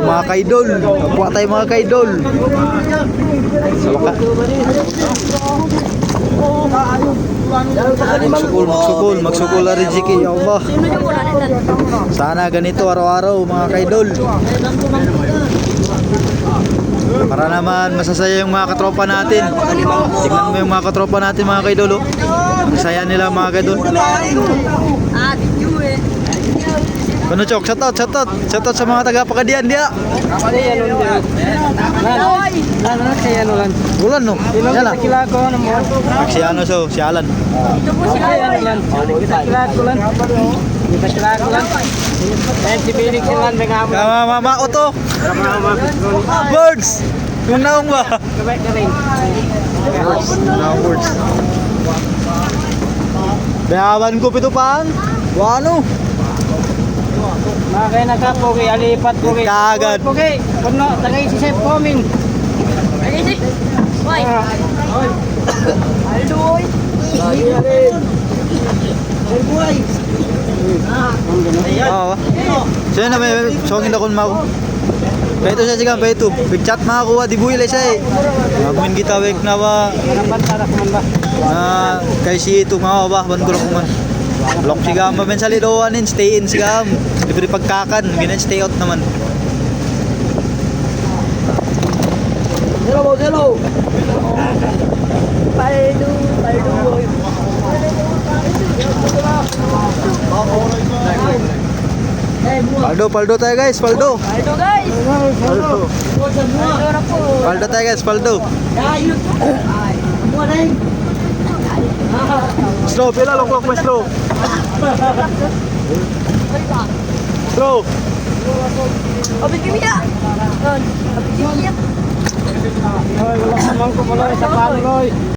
Hello mga kaidol. Kapwa tayo mga kaidol. Sa baka. Magsukul, magsukul, magsukul na rin Jiki. Ya Allah. Sana ganito araw-araw mga kaidol. Para naman masasaya yung mga katropa natin. Tignan mo yung mga katropa natin mga kaidol. Oh. Ang saya nila mga kaidol. Ah, Ano chok? Shoutout, shoutout. Shoutout sa mga taga-Pakadian dia. Hoy! Ano na kaya ano lang? Bulan no. Yan lang. Kila ko mo? Si ano so, si Alan. Ito po lang? Kita kila ko lang. Kita kila ko lang. Eh si lang may ngamo. Kama mama ko to. Birds. Kung naong ba? Kabay ka rin. Birds. Naong birds. Bayawan ko pito. Wano? Mga kaya nakapogi, alipat pogi. Kagad. Pogi. Kuno, tagay si Chef Coming. Ay, hindi. Hoy! Aldo, hoy! Oo. Siya na may songin ako. Kaya ito siya siya kaya ito. Big chat makakuha di buhay siya eh. Maguin kita wek na ba Harapan para ko man ba? na kay si ito mga ba ban ko man. Block si gam men sa lidoan in stay in si gam. Libre pagkakan, ginan stay out naman. Hello, hello. Paldo, paldo, hoy! Paldo, paldo tayo guys, paldo. Paldo, guys! Paldo. Paldo tayo guys, paldo. Slow, pila loklok mo slow. Slow. Ya! Abig kami ya! Hoy, wala man ko pala sa paloy.